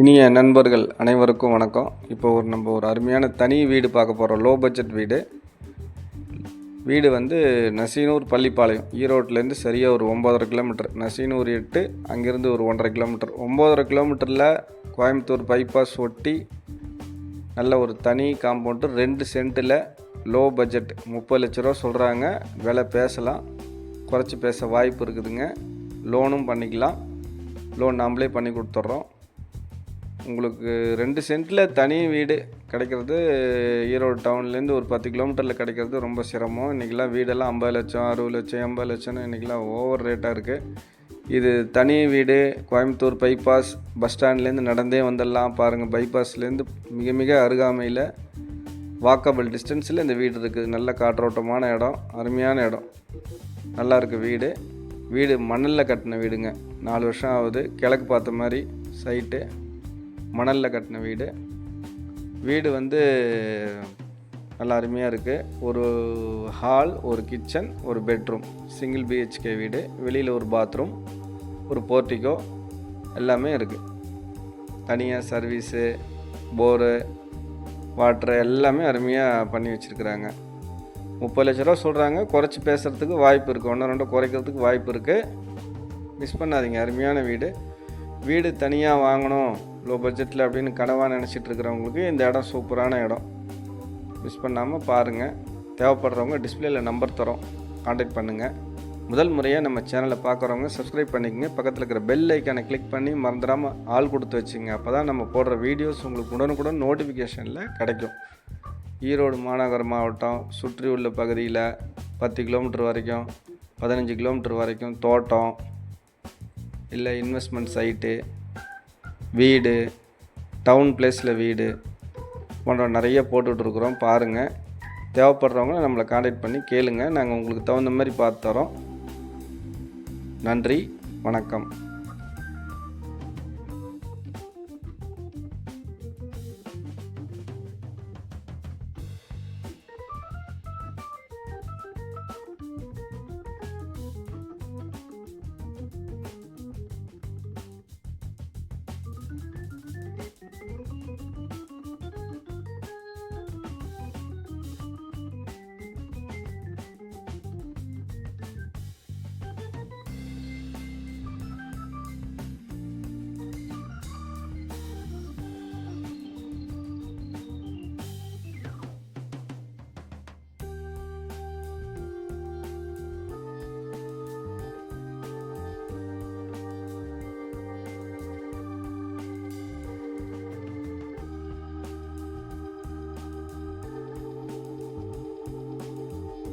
இனிய நண்பர்கள் அனைவருக்கும் வணக்கம். இப்போ ஒரு நம்ம ஒரு அருமையான தனி வீடு பார்க்க போகிறோம் லோ பட்ஜெட் வீடு. வீடு வந்து நசீனூர் பள்ளிப்பாளையம். ஈரோட்லேருந்து சரியாக ஒரு ஒம்பதரை கிலோமீட்டர் நசீனூர் எட்டு அங்கேருந்து ஒரு ஒன்றரை கிலோமீட்டர் ஒம்பதரை கிலோமீட்டரில் கோயம்புத்தூர் பைபாஸ் ஒட்டி நல்ல ஒரு தனி காம்பவுண்டு ரெண்டு சென்ட்டில் லோ பட்ஜெட் முப்பது லட்ச ரூபா சொல்கிறாங்க விலை பேசலாம். குறைச்சி பேச வாய்ப்பு இருக்குதுங்க. லோனும் பண்ணிக்கலாம். லோன் நாம்ளே பண்ணி கொடுத்துட்றோம். உங்களுக்கு ரெண்டு சென்ட்டில் தனி வீடு கிடைக்கிறது ஈரோடு டவுன்லேருந்து ஒரு பத்து கிலோமீட்டரில் கிடைக்கிறது ரொம்ப சிரமம். இன்றைக்கெலாம் வீடெல்லாம் ஐம்பது லட்சம் அறுபது லட்சம் எண்பது லட்சம்னு இன்றைக்கெலாம் ஓவர் ரேட்டாக இருக்குது இது தனி வீடு கோயம்புத்தூர் பைபாஸ் பஸ் ஸ்டாண்ட்லேருந்து நடந்தே வந்துடலாம் பாருங்கள் பைபாஸ்லேருந்து மிக மிக அருகாமையில் வாக்கபிள் டிஸ்டன்ஸில் இந்த வீடு இருக்குது நல்ல காற்றோட்டமான இடம் அருமையான இடம். நல்லா இருக்குது வீடு. வீடு மணலில் கட்டின வீடுங்க. நாலு வருஷம் ஆகுது. கிழக்கு பார்த்த மாதிரி சைட்டு மணலில் கட்டின வீடு. வீடு வந்து நல்லா அருமையாக இருக்குது ஒரு ஹால் ஒரு கிச்சன் ஒரு பெட்ரூம் சிங்கிள் பிஹெச்கே வீடு. வெளியில் ஒரு பாத்ரூம் ஒரு போர்ட்டிகோ எல்லாமே இருக்குது தனியாக சர்வீஸு போரு வாட்ரு எல்லாமே அருமையாக பண்ணி வச்சுருக்குறாங்க. முப்பது லட்ச ரூபா சொல்கிறாங்க குறைச்சி பேசுகிறதுக்கு வாய்ப்பு இருக்குது ஒன்று ரெண்டு குறைக்கிறதுக்கு வாய்ப்பு இருக்குது மிஸ் பண்ணாதீங்க. அருமையான வீடு. வீடு தனியாக வாங்கணும் லோ பட்ஜெட்டில் அப்படின்னு கனவாக நினச்சிட்டு இருக்கிறவங்களுக்கு இந்த இடம் சூப்பரான இடம். மிஸ் பண்ணாமல் பாருங்கள் தேவைப்படுறவங்க டிஸ்பிளேல நம்பர் தரோம். காண்டாக்ட் பண்ணுங்கள் முதல் முறையாக நம்ம சேனலை பார்க்குறவங்க சப்ஸ்கிரைப் பண்ணிக்கங்க. பக்கத்தில் இருக்கிற பெல் ஐக்கானை கிளிக் பண்ணி மறந்துடாமல் ஆள் கொடுத்து வச்சுங்க. அப்போ தான் நம்ம போடுற வீடியோஸ் உங்களுக்கு உடனுக்குடன் நோட்டிஃபிகேஷனில் கிடைக்கும். ஈரோடு மாநகர மாவட்டம் சுற்றி உள்ள பகுதியில் பத்து கிலோமீட்டர் வரைக்கும் பதினஞ்சு கிலோமீட்டர் வரைக்கும் தோட்டம். இல்லை இன்வெஸ்ட்மெண்ட் சைட்டு வீடு டவுன் பிளேஸில் வீடு போன்ற நிறைய போட்டுட்ருக்குறோம். பாருங்கள் தேவைப்படுறவங்க நம்மளை காண்டாக்ட் பண்ணி கேளுங்கள் நாங்கள் உங்களுக்கு தகுந்த மாதிரி பார்த்து தரோம். நன்றி. வணக்கம்.